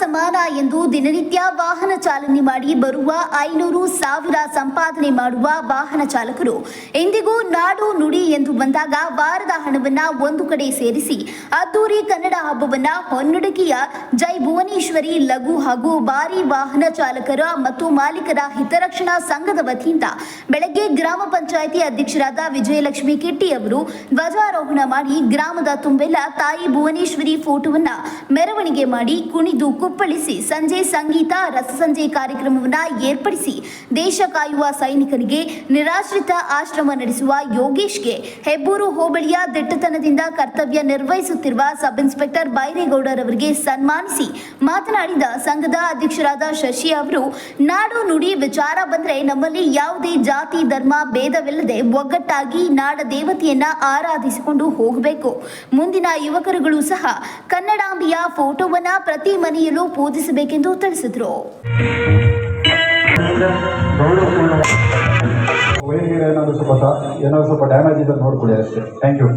ಸಮಾನ ಎಂದು ದಿನನಿತ್ಯ ವಾಹನ ಚಾಲನೆ ಮಾಡಿ ಬರುವ ಐನೂರು ಸಾವಿರ ಸಂಪಾದನೆ ಮಾಡುವ ವಾಹನ ಚಾಲಕರು. ಎಂದಿಗೂ ನಾಡು ನುಡಿ ಎಂದು ಬಂದಾಗ ವಾರದ ಹಣವನ್ನ ಒಂದು ಕಡೆ ಸೇರಿಸಿ ಅದ್ದೂರಿ ಕನ್ನಡ ಹಬ್ಬವನ್ನ ಹೊನ್ನಡಗಿಯ ಜೈ ಭುವನೇಶ್ವರಿ ಲಘು ಹಾಗೂ ಭಾರಿ ವಾಹನ ಚಾಲಕರ ಮತ್ತು ಮಾಲೀಕರ ಹಿತರಕ್ಷಣಾ ಸಂಘದ ವತಿಯಿಂದ ಬೆಳಗ್ಗೆ ಗ್ರಾಮ ಪಂಚಾಯಿತಿ ಅಧ್ಯಕ್ಷರಾದ ವಿಜಯಲಕ್ಷ್ಮಿ ಕೆಟ್ಟಿ ಅವರು ಧ್ವಜಾರೋಹಣ ಮಾಡಿ ಗ್ರಾಮದ ತುಂಬೆಲ್ಲ ತಾಯಿ ಭುವನೇಶ್ವರಿ ಫೋಟೋವನ್ನ ಮೆರವಣಿಗೆ ಮಾಡಿ ಕುಣಿದು ಕುಪ್ಪಳಿಸಿ ಸಂಜೆ ಸಂಗೀತ, ರಸಸಂಜೆ ಕಾರ್ಯಕ್ರಮವನ್ನ ಏರ್ಪಡಿಸಿ ದೇಶ ಕಾಯುವ ಸೈನಿಕರಿಗೆ ನಿರಾಶ್ರಿತ ಆಶ್ರಮ ನಡೆಸುವ ಯೋಗೇಶ್ಗೆ ಹೆಬ್ಬೂರು ಹೋಬಳಿಯ ದಿಟ್ಟತನದಿಂದ ಕರ್ತವ್ಯ ನಿರ್ವಹಿಸುತ್ತಿರುವ ಸಬ್ ಇನ್ಸ್ಪೆಕ್ಟರ್ ಬೈರೇಗೌಡರವರಿಗೆ ಸನ್ಮಾನಿಸಿ ಮಾತನಾಡಿದ ಸಂಘದ ಅಧ್ಯಕ್ಷರಾದ ಶಶಿ ಅವರು, ನಾಡು ನುಡಿ ವಿಚಾರ ಬಂದ್ರೆ ನಮ್ಮಲ್ಲಿ ಯಾವುದೇ ಜಾತಿ, ಧರ್ಮ, ಭೇದವಿಲ್ಲದೆ ಒಗ್ಗಟ್ಟಾಗಿ ನಾಡ ದೇವತೆಯನ್ನ ಆರಾಧಿಸಿಕೊಂಡು ಹೋಗಬೇಕು. ಮುಂದಿನ ಯುವಕರುಗಳು ಸಹ ಕನ್ನಡಾಂಬಿಯ ಫೋಟೋವನ್ನ ಪ್ರತಿ ಮನೆಯಲ್ಲೂ ಪೂಜಿಸಬೇಕೆಂದು ತಿಳಿಸಿದ್ರು. ಏನಾದ್ರು ಸ್ವಲ್ಪ ಡ್ಯಾಮೇಜ್ ಇದ್ರೆ ನೋಡ್ಕೊಳ್ಳಿ ಅಷ್ಟೇ. Thank you